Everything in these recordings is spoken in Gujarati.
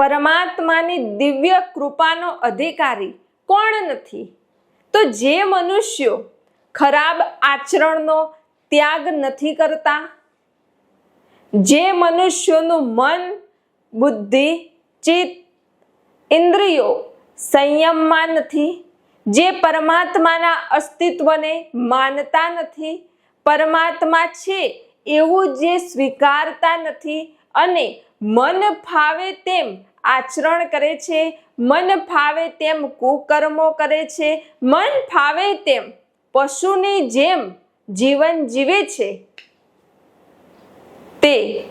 પરમાત્માની દિવ્ય કૃપાનો અધિકારી કોણ નથી? તો જે મનુષ્યો ખરાબ આચરણનો ત્યાગ નથી કરતા, જે મનુષ્યોનું મન, બુદ્ધિ, ચિત્ત, ઇન્દ્રિયો સંયમમાં નથી, જે પરમાત્માના અસ્તિત્વને માનતા નથી, પરમાત્મા છે એવું જે સ્વીકારતા નથી અને મન ફાવે તેમ આચરણ કરે છે, મન ફાવે તેમ કુકર્મો કરે છે, મન ફાવે તેમ પશુની જેમ જીવન જીવે છે. તે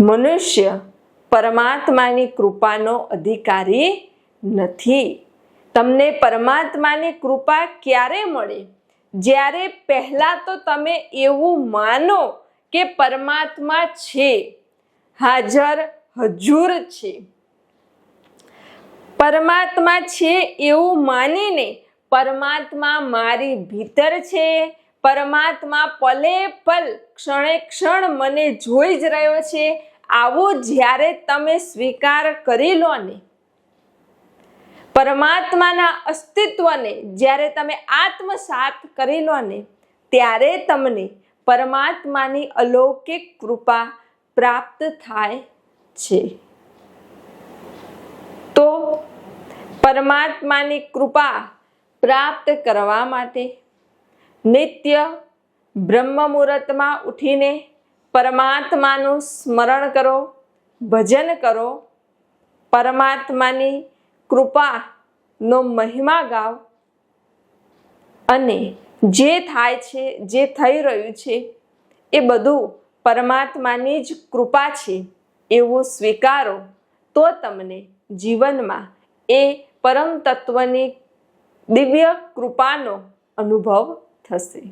મનુષ્ય પરમાત્માની કૃપાનો અધિકારી નથી. તમને પરમાત્માની કૃપા ક્યારે મળે? જ્યારે પહેલાં તો તમે એવું માનો કે પરમાત્મા છે. હાજર હજુર છે. પરમાત્મા છે એવું માનીને પરમાત્મા મારી ભીતર છે. પરમાત્મા પલે પલ ક્ષણે ક્ષણ મને જોઈ જ રહ્યો છે. આવો જ્યારે તમે સ્વીકાર કરી લો ને. પરમાત્માના અસ્તિત્વને જ્યારે તમે આત્મસાત કરી લો ને, ત્યારે તમને પરમાત્માની અલૌકિક કૃપા પ્રાપ્ત થાય. છે. તો પરમાત્માની કૃપા પ્રાપ્ત કરવા માટે નિત્ય બ્રહ્મ મુહૂર્તમાં ઉઠીને પરમાત્માનું સ્મરણ કરો, ભજન કરો, પરમાત્માની કૃપાનો મહિમા ગાઓ અને જે થાય છે, જે થઈ રહ્યું છે, એ બધું પરમાત્માની જ કૃપા છે. એવું સ્વીકારો તો તમને જીવનમાં એ પરમ તત્વની દિવ્ય કૃપાનો અનુભવ થશે.